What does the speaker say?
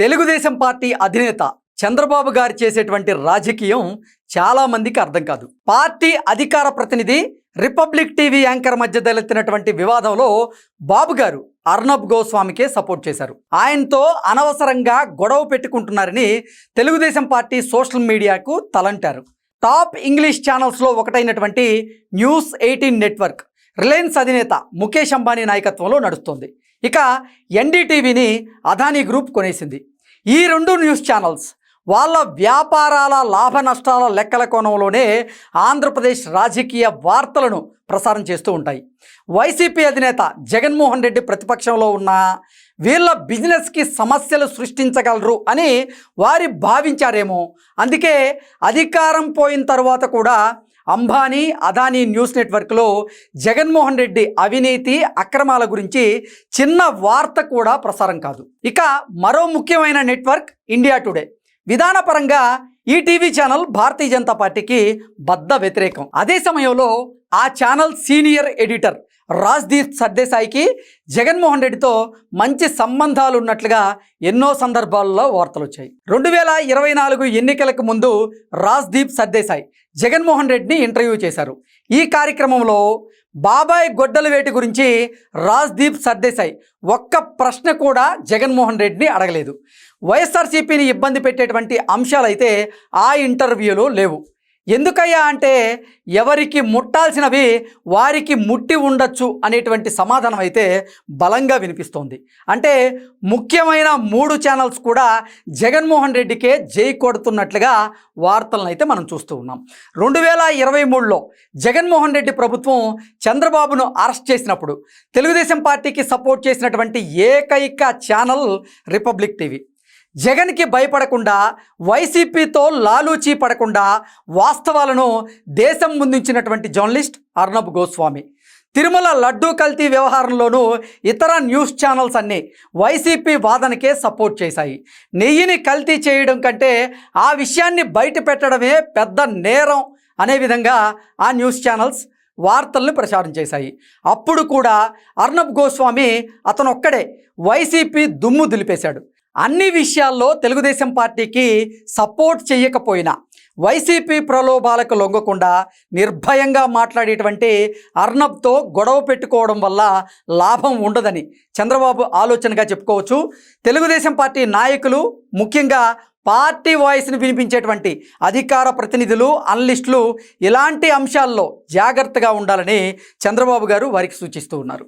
Telugu Desam party అధినేత చంద్రబాబు గారు చేసేటువంటి రాజకీయం చాలా మందికి అర్థం కాదు. పార్టీ అధికార ప్రతినిధి రిపబ్లిక్ టీవీ యాంకర్ మధ్య తలెత్తినటువంటి వివాదంలో బాబు గారు అర్ణబ్ గోస్వామికే సపోర్ట్ చేశారు. ఆయనతో అనవసరంగా గొడవ పెట్టుకుంటున్నారని తెలుగుదేశం పార్టీ సోషల్ మీడియాకు తలంటారు. టాప్ ఇంగ్లీష్ ఛానల్స్లో ఒకటైనటువంటి న్యూస్ ఎయిటీన్ నెట్వర్క్ రిలయన్స్ అధినేత ముఖేష్ అంబానీ నాయకత్వంలో నడుస్తోంది. ఇక ఎన్డీటీవీని అదానీ గ్రూప్ కొనేసింది. ఈ రెండు న్యూస్ ఛానల్స్ వాళ్ళ వ్యాపారాల లాభ నష్టాల లెక్కల కోణంలోనే ఆంధ్రప్రదేశ్ రాజకీయ వార్తలను ప్రసారం చేస్తూ ఉంటాయి. వైసీపీ అధినేత జగన్మోహన్ రెడ్డి ప్రతిపక్షంలో ఉన్న వీళ్ళ బిజినెస్కి సమస్యలు సృష్టించగలరు అని వారి భావించారేమో. అందుకే అధికారం పోయిన తర్వాత కూడా అంబానీ అదానీ న్యూస్ నెట్వర్క్లో జగన్మోహన్ రెడ్డి అవినీతి అక్రమాల గురించి చిన్న వార్త కూడా ప్రసారం కాదు. ఇక మరో ముఖ్యమైన నెట్వర్క్ ఇండియా టుడే. విధానపరంగా ఈ టీవీ ఛానల్ భారతీయ జనతా పార్టీకి బద్ద వ్యతిరేకం. అదే సమయంలో ఆ ఛానల్ సీనియర్ ఎడిటర్ రాజ్దీప్ సర్దేశాయికి జగన్మోహన్ రెడ్డితో మంచి సంబంధాలు ఉన్నట్లుగా ఎన్నో సందర్భాల్లో వార్తలు వచ్చాయి. రెండు వేల ఇరవై నాలుగు ఎన్నికలకు ముందు రాజ్దీప్ సర్దేశాయ్. జగన్మోహన్ రెడ్డిని ఇంటర్వ్యూ చేశారు. ఈ కార్యక్రమంలో బాబాయ్ గొడ్డల వేటి గురించి రాజ్దీప్ సర్దేశాయ్. ఒక్క ప్రశ్న కూడా జగన్మోహన్ రెడ్డిని అడగలేదు. వైఎస్ఆర్సీపీని ఇబ్బంది పెట్టేటువంటి అంశాలైతే ఆ ఇంటర్వ్యూలో లేవు. ఎందుకయ్యా అంటే ఎవరికి ముట్టాల్సినవి వారికి ముట్టి ఉండొచ్చు అనేటువంటి సమాధానం అయితే బలంగా వినిపిస్తోంది. అంటే ముఖ్యమైన మూడు ఛానల్స్ కూడా జగన్మోహన్ రెడ్డికే జై కొడుతున్నట్లుగా వార్తలను అయితే మనం చూస్తూ ఉన్నాం. రెండు వేల ఇరవై మూడులో జగన్మోహన్ రెడ్డి ప్రభుత్వం చంద్రబాబును అరెస్ట్ చేసినప్పుడు తెలుగుదేశం పార్టీకి సపోర్ట్ చేసినటువంటి ఏకైక ఛానల్ రిపబ్లిక్ టీవీ జగన్కి భయపడకుండా వైసీపీతో లాలూచీ పడకుండా వాస్తవాలను దేశం ముందుంచినటువంటి జర్నలిస్ట్ అర్ణబ్ గోస్వామి. తిరుమల లడ్డూ కల్తీ వ్యవహారంలోనూ ఇతర న్యూస్ ఛానల్స్ అన్నీ వైసీపీ వాదనకే సపోర్ట్ చేశాయి. నెయ్యిని కల్తీ చేయడం కంటే ఆ విషయాన్ని బయట పెట్టడమే పెద్ద నేరం అనే విధంగా ఆ న్యూస్ ఛానల్స్ వార్తలను ప్రచారం చేశాయి. అప్పుడు కూడా అర్ణబ్ గోస్వామి అతనొక్కడే వైసీపీ దుమ్ము దులిపేశాడు. అన్ని విషయాల్లో తెలుగుదేశం పార్టీకి సపోర్ట్ చేయకపోయినా వైసీపీ ప్రలోభాలకు లొంగకుండా నిర్భయంగా మాట్లాడేటువంటి అర్నబ్తో గొడవ పెట్టుకోవడం వల్ల లాభం ఉండదని చంద్రబాబు ఆలోచనగా చెప్పుకోవచ్చు. తెలుగుదేశం పార్టీ నాయకులు ముఖ్యంగా పార్టీ వాయిస్ని వినిపించేటువంటి అధికార ప్రతినిధులు అనలిస్టులు ఇలాంటి అంశాల్లో జాగ్రత్తగా ఉండాలని చంద్రబాబు గారు వారికి సూచిస్తూ ఉన్నారు.